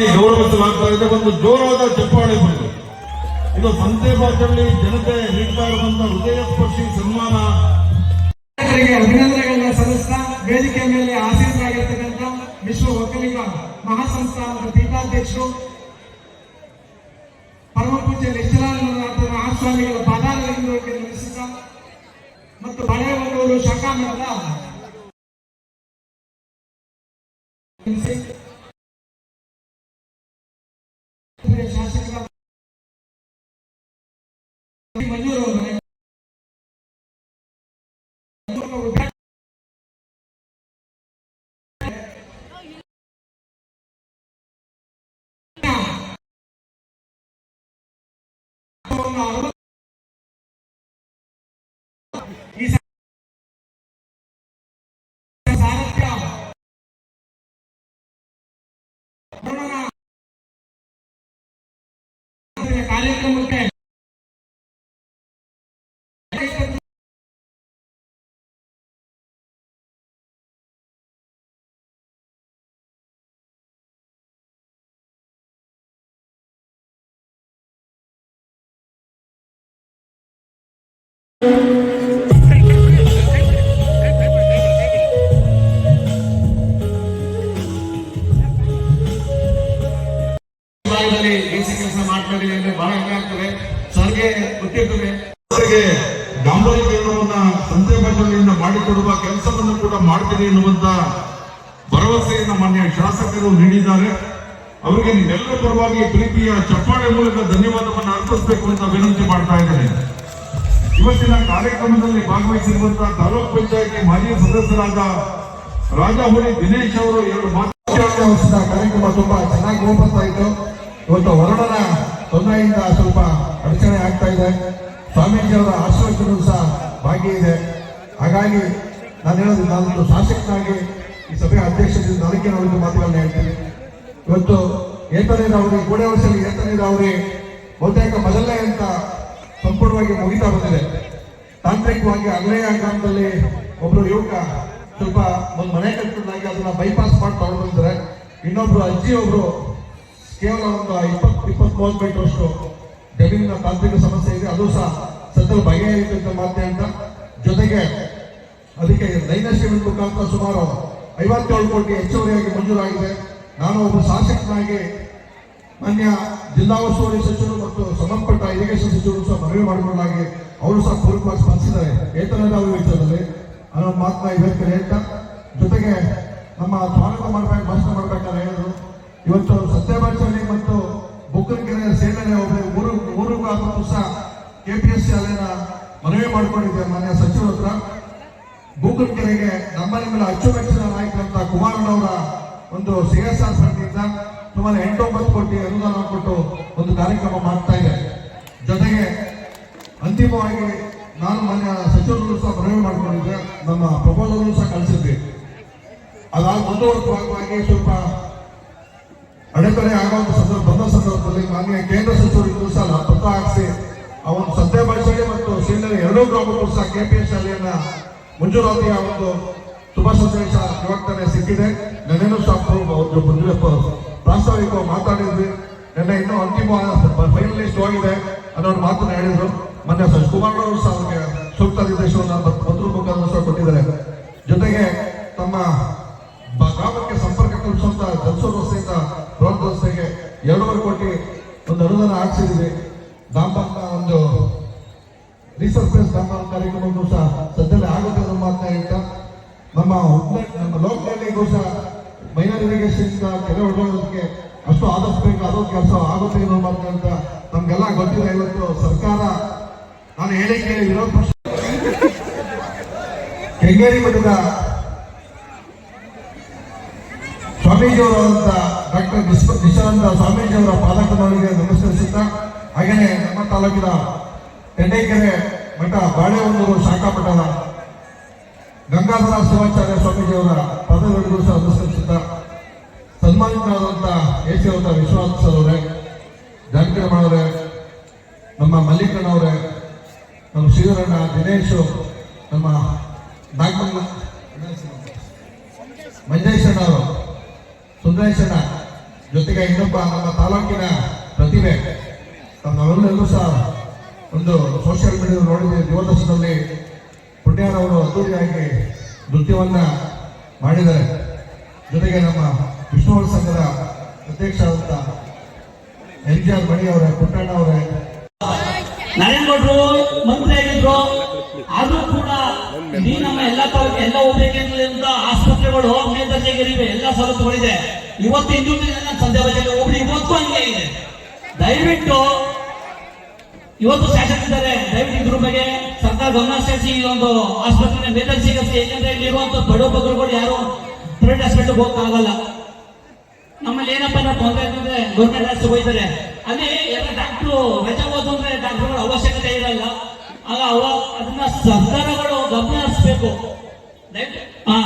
ಬರ್ತಾ ಇದೆ, ಒಂದು ಜೋರಾದ ಚಪ್ಪಾಳೆ ಬರಲಿ ಇದು ಸಂತೆಬಾಚಲ್ಲಿ ಜನತೆ ನೀಡ್ತಾ ಇರುವಂತಹ ಹೃದಯ ಸ್ಪರ್ಶಿ ಸನ್ಮಾನ ಅಭಿನಂದನೆಗಳನ್ನ ಸಲ್ಲಿಸ್ತಾ ವೇದಿಕೆ ಮೇಲೆ ಆಸೀನರಾಗಿರ್ತಕ್ಕಂಥ ವಿಶ್ವ ಒಕ್ಕಲಿಗ ಮಹಾಸಂಸ್ಥಾನದ ಪೀಠಾಧ್ಯಕ್ಷರು ಪರಮ ಪೂಜ್ಯ ನಿಶ್ಚಲಾನಂದ ಮಹಾಸ್ವಾಮಿಗಳ ನಮಿಸುತ್ತಾ ಮತ್ತು ಬಳೆಯವರು ಶಾಖಾ ಮಠದ ಕಾರ್ಯಕ್ರಮಕ್ಕೆ ಮಾಡಿಕೊಡುವ ಕೆಲಸವನ್ನು ಕೂಡ ಮಾಡ್ತೀನಿ ಎನ್ನುವಂತ ಭರವಸೆಯನ್ನು ಮಾನ್ಯ ಶಾಸಕರು ನೀಡಿದ್ದಾರೆ. ಅವರಿಗೆ ನಿಮ್ಮೆಲ್ಲರ ಪರವಾಗಿ ಪ್ರೀತಿಯ ಚಪ್ಪಾಳೆ ಮೂಲಕ ಧನ್ಯವಾದವನ್ನು ಅರ್ಪಿಸಬೇಕು ಅಂತ ವಿನಂತಿ ಮಾಡ್ತಾ ಇದ್ದೇನೆ. ಇವತ್ತಿನ ಕಾರ್ಯಕ್ರಮದಲ್ಲಿ ಭಾಗವಹಿಸಿರುವಂತಹ ತಾಲೂಕ್ ಪಂಚಾಯತಿ ಮಾಜಿ ಸದಸ್ಯರಾದ ರಾಜಹುಲಿ ದಿನೇಶ್ ಅವರು ಎರಡು ಮಾತು ವರ್ಷದ ಕಾರ್ಯಕ್ರಮ ತುಂಬಾ ಚೆನ್ನಾಗಿ ಹೋಗ್ತಾ ಇತ್ತು. ಇವತ್ತು ವರುಣನ ತೊಂದರೆಯಿಂದ ಸ್ವಲ್ಪ ಅಡಚಣೆ ಆಗ್ತಾ ಇದೆ. ಸ್ವಾಮೀಜಿಯವರ ಆಶೀರ್ವಚನೂ ಸಹ ಭಾಗಿ ಇದೆ. ಹಾಗಾಗಿ ನಾನು ಹೇಳೋದು, ನಾನೊಂದು ಶಾಸಕನಾಗಿ ಈ ಸಭೆಯ ಅಧ್ಯಕ್ಷರಿಂದ ನನಗೆ ನಾಲ್ಕು ಮಾತುಗಳನ್ನ ಹೇಳ್ತೀನಿ. ಇವತ್ತು ಏತನೇ ಅವ್ರಿಗೆ ಗೋಡೆ ವರ್ಷದಲ್ಲಿ ಏತನೇ ಅವ್ರಿಗೆ ಬಹುತೇಕ ಮೊದಲನೇ ಅಂತ ಸಂಪೂರ್ಣವಾಗಿ ಮುಗಿತಾ ಬಂದಿದೆ. ತಾಂತ್ರಿಕವಾಗಿ ಅಗ್ನೇಯ ಗ್ರಾಮದಲ್ಲಿ ಒಬ್ರು ಯುವಕ ಸ್ವಲ್ಪ ಒಂದು ಮನೆ ಕಟ್ಟಿದಾಗಿ ಅದನ್ನ ಬೈಪಾಸ್ ಮಾಡಿ ತಗೊಂಡು ಬಂದಿದ್ದಾರೆ. ಇನ್ನೊಬ್ರು ಅಜ್ಜಿ ಒಬ್ರು ಕೇವಲ ಒಂದು ಇಪ್ಪತ್ತು ಇಪ್ಪತ್ತ್ ಮೂವತ್ತು ಮೀಟರ್ ಅಷ್ಟು ಜಮೀನಿನ ತಾಂತ್ರಿಕ ಸಮಸ್ಯೆ ಇದೆ. ಅದು ಸಹ ಸದ್ಯ ಮಾತೆ ಅಂತ ಜೊತೆಗೆ ಅದಕ್ಕೆ ನೈನಶ್ಯ ಮುಖಾಂತರ ಸುಮಾರು ಐವತ್ತೇಳು ಕೋಟಿ ಹೆಚ್ಚುವರಿಯಾಗಿ ಮಂಜೂರಾಗಿದೆ. ನಾನು ಒಬ್ಬ ಶಾಸಕನಾಗಿ ಮಾನ್ಯ ಜಿಲ್ಲಾ ಉಸ್ತುವಾರಿ ಸಚಿವರು ಮತ್ತು ಸಂಬಂಧಪಟ್ಟ ಇರಿಗೇಷನ್ ಸಚಿವರು ಸಹ ಮನವಿ ಮಾಡಿಕೊಂಡಾಗಿ ಅವರು ಸಹ ಪೂರ್ವಕವಾಗಿ ಸ್ಪಂದಿಸಿದ್ದಾರೆ. ಏತನದಾವಿ ವಿಚಾರದಲ್ಲಿ ಅನ್ನೋ ಮಾತನ್ನ ಇವತ್ತು ಹೇಳ್ತಾ, ಜೊತೆಗೆ ನಮ್ಮ ಸ್ವಾಗತ ಮಾಡಬೇಕು, ಭಾಷಣ ಮಾಡಬೇಕಾದ್ರೆ ಹೇಳಿದ್ರು. ಇವತ್ತು ಸತ್ಯಭಾಷಣೆ ಮತ್ತು ಬುಕ್ಕನಕೆರೆ ಸೇನೆ ಮೂರು ಮೂರು ಮತ್ತು ಸಹ ಸಿ ಅಲ್ಲಿನ ಮನವಿ ಮಾಡಿಕೊಂಡಿದ್ದೆ ಮಾನ್ಯ ಸಚಿವರ ಹತ್ರ. ಬೂಕನಕೆರೆಗೆ ನಮ್ಮ ಮೇಲೆ ಅಚ್ಚುಮೆಚ್ಚಿನ ನಾಯಕರಂತ ಕುಮಾರಣ್ಣವರ ಒಂದು ಸಿ ಎಸ್ ಆರ್ ಸುಮಾರು ಎಂಟೊಂಬತ್ತು ಕೋಟಿ ಅನುದಾನ ಕೊಟ್ಟು ಒಂದು ಕಾರ್ಯಕ್ರಮ ಮಾಡ್ತಾ ಇದೆ. ಜೊತೆಗೆ ಅಂತಿಮವಾಗಿ ನಾನು ಮಾನ್ಯ ಸಚಿವರು ಸಹ ಮನವಿ ಮಾಡಿಕೊಂಡಿದ್ದೆ. ನಮ್ಮ ಪ್ರಪೋಸಲ್ ಸಹ ಕಳಿಸಿದ್ವಿ ಅದಾದ ಮುಂದುವರೆದವಾಗಿ ಸ್ವಲ್ಪ ಅಡೆತಡೆ ಆಗುವಂತ ಸಂದರ್ಭ, ಬಂದ ಸಂದರ್ಭದಲ್ಲಿ ಮಾನ್ಯ ಕೇಂದ್ರ ಸಚಿವರು ಸಹ ಪತ್ರ ಹಾಕಿಸಿ ಅವನು ಸದ್ಯ ಭಾಷೆ ಮತ್ತು ಸೀನಿಯರ್ ಎರಡೂ ಗ್ರಾಮಗಳು ಸಹ ಕೆಪಿಎಸ್ ಶಾಲೆಯನ್ನ ಮಂಜೂರಾತಿಯ ಒಂದು ಶುಭ ಸಂದೇಶ ಇವತ್ತನೇ ಸಿಕ್ಕಿದೆ. ನೆನೆನೂ ಸಹ ಒಂದು ಮುಂದಿನ ಪ್ರಾಸ್ತಾವಿಕ ಮಾತಾಡಿದ್ವಿ. ನಿನ್ನೆ ಇನ್ನೂ ಅಂತಿಮ ಫೈನಲಿಸ್ಟ್ ಹೋಗಿದೆ ಅನ್ನೋ ಮಾತನ್ನ ಹೇಳಿದ್ರು. ಮೊನ್ನೆ ಕುಮಾರ್ ಅವರು ಸಹ ಅವ್ರಿಗೆ ಸೂಕ್ತ ನಿರ್ದೇಶನ ಪತ್ರ ಮುಖಾಂತರ ಸಹ ಕೊಟ್ಟಿದ್ದಾರೆ. ಜೊತೆಗೆ ತಮ್ಮ ಗ್ರಾಮಕ್ಕೆ ಸಂಪರ್ಕ ಕಲ್ಪಿಸುವಂತ ಜಲ್ಸೋ ರಸ್ತೆಯಿಂದ ಬೃಹತ್ ರಸ್ತೆಗೆ ಎರಡೂವರೆ ಕೋಟಿ ಒಂದು ಅನುದಾನ ಹಾಕ್ಸಿದ್ವಿ. ಡಾಂಬರ್ನ ಒಂದು ರೀಸರ್ಫೇಸ್ ಡಾಂಬರ್ ಕಾರ್ಯಕ್ರಮವನ್ನು ಸಹ ಸದ್ಯದಲ್ಲಿ ಆಗುತ್ತೆ ಅನ್ನೋ ಮಾತನ್ನ ನಮ್ಮ ನಮ್ಮ ಲೋಕಲ್ಗೂ ಸಹ ಮೈನರ್ ಇರಿಗೇಷನ್ ಕೆರೆ ಹೊಡೆಯೋದಕ್ಕೆ ಅಷ್ಟು ಆದಷ್ಟು ಬೇಕು ಅದೊಂದು ಕೆಲಸ ಆಗುತ್ತೆ ಮಾತನ್ನ ಅಂತ ನಮ್ಗೆಲ್ಲ ಗೊತ್ತಿದೆ ಇವತ್ತು ಸರ್ಕಾರ ನಾನು ಹೇಳಿಕೆ ವಿರೋಧ ಪಕ್ಷ ಕೆಂಗೇರಿ ಮಠದ ಸ್ವಾಮೀಜಿಯವರಾದಂಥ ಡಾಕ್ಟರ್ ನಿಶಾನಂದ ಸ್ವಾಮೀಜಿಯವರ ಪಾದಕದವರಿಗೆ ನಮಸ್ಕರಿಸುತ್ತಾ ಹಾಗೆಯೇ ನಮ್ಮ ತಾಲೂಕಿನ ತೆಂಡೇಕೆರೆ ಮಠ ಬಾಳೆಹೊನ್ನೂರು ಶಾಖಾ ಮಠದ ಗಂಗಾಧರ ಶಿವಾಚಾರ್ಯ ಸ್ವಾಮೀಜಿಯವರ ಪದವಿಗಳಿಗೂ ಸಹ ನಮಸ್ಕರಿಸುತ್ತಾ ಅವರ ವಿಶ್ವನಾಥ್ ಸರ್ ಅವರೇ ಜಾನಕಿರಮಣವರೇ ನಮ್ಮ ಮಲ್ಲಿಕಣ್ಣವರೇ ನಮ್ಮ ಶ್ರೀಧರಣ್ಣ, ದಿನೇಶು ನಮ್ಮ ನಾಗಮಂಗ, ಮಂಜೇಶಣ್ಣ ಅವರು, ಸುಂದರೇಶಣ್ಣ, ಜೊತೆಗೆ ಇನ್ನೊಬ್ಬ ನಮ್ಮ ತಾಲೂಕಿನ ಪ್ರತಿಭೆ ನಾವೆಲ್ಲರೂ ಸಹ ಒಂದು ಸೋಷಿಯಲ್ ಮೀಡಿಯಾ ನೋಡಿದ ದೂರದರ್ಶನದಲ್ಲಿ ಪುಣ್ಯಾರವರು ಅದ್ದೂರಿಯಾಗಿ ನೃತ್ಯವನ್ನು ಮಾಡಿದ್ದಾರೆ. ಜೊತೆಗೆ ನಮ್ಮ ವಿಷ್ಣುವರ್ಧ ಸಂಘದ ಅಧ್ಯಕ್ಷರಾದಂಥ N G R Mani Puttanna ಅವರೇ. ನರೇಂದ್ರ ಮಂತ್ರಿ ಆಗಿದ್ರು. ಆದ್ರೂ ಕೂಡ ಇಡೀ ನಮ್ಮ ಎಲ್ಲ ತಾಲೂಕು, ಎಲ್ಲ ಉಪಕೇಂದ್ರದಿಂದ ಆಸ್ಪತ್ರೆಗಳು ಮೇಲ್ದರ್ಜೆಗೆ ಇವೆ ಎಲ್ಲ ಸವಲತ್ತುಗಳಿದೆ. ಇವತ್ತು ಇಂದು ಸಂಧ್ಯಾ ಬಜೆಟ್ ಒಬ್ರು ಇವತ್ತು ಹಂಗೆ ಇದೆ. ದಯವಿಟ್ಟು ಇವತ್ತು ಶಾಸಕರಿದ್ದಾರೆ ದಯವಿಟ್ಟು ಇದ್ರ ಬಗ್ಗೆ ಸರ್ಕಾರ ಗಮನ ಸೇರಿಸಿ ಒಂದು ಆಸ್ಪತ್ರೆ ಮೇಲ್ದರ್ಜೆಗೆ ಯಾಕಂದ್ರೆ ಇಲ್ಲಿರುವಂತ ಬಡ ಬಗ್ಗರುಗಳು ಯಾರು ಪ್ರೈವೇಟ್ ಹಾಸ್ಪಿಟಲ್ ಹೋಗಕ್ಕಾಗಲ್ಲ ನಮ್ಮಲ್ಲಿ ಏನಪ್ಪ ನಾವು ತೊಂದರೆ ಅಂತಂದ್ರೆ ಗೌರ್ಮೆಂಟ್ ಹಾಸ್ಪಿಟಲ್ ಹೋಗ್ತಾರೆ ಅಲ್ಲಿ ಎಲ್ಲ ಡಾಕ್ಟ್ರು ರಜೆ ಹೋದ್ರು ಅಂದ್ರೆ ಡಾಕ್ಟರ್ಗಳ ಅವಶ್ಯಕತೆ ಇರಲ್ಲ ಆಗ ಅವ ಅದನ್ನ ಸರ್ಕಾರಗಳು ಗಮನ ಹರಿಸ್ಬೇಕು ದಯವಿಟ್ಟು ಹಾ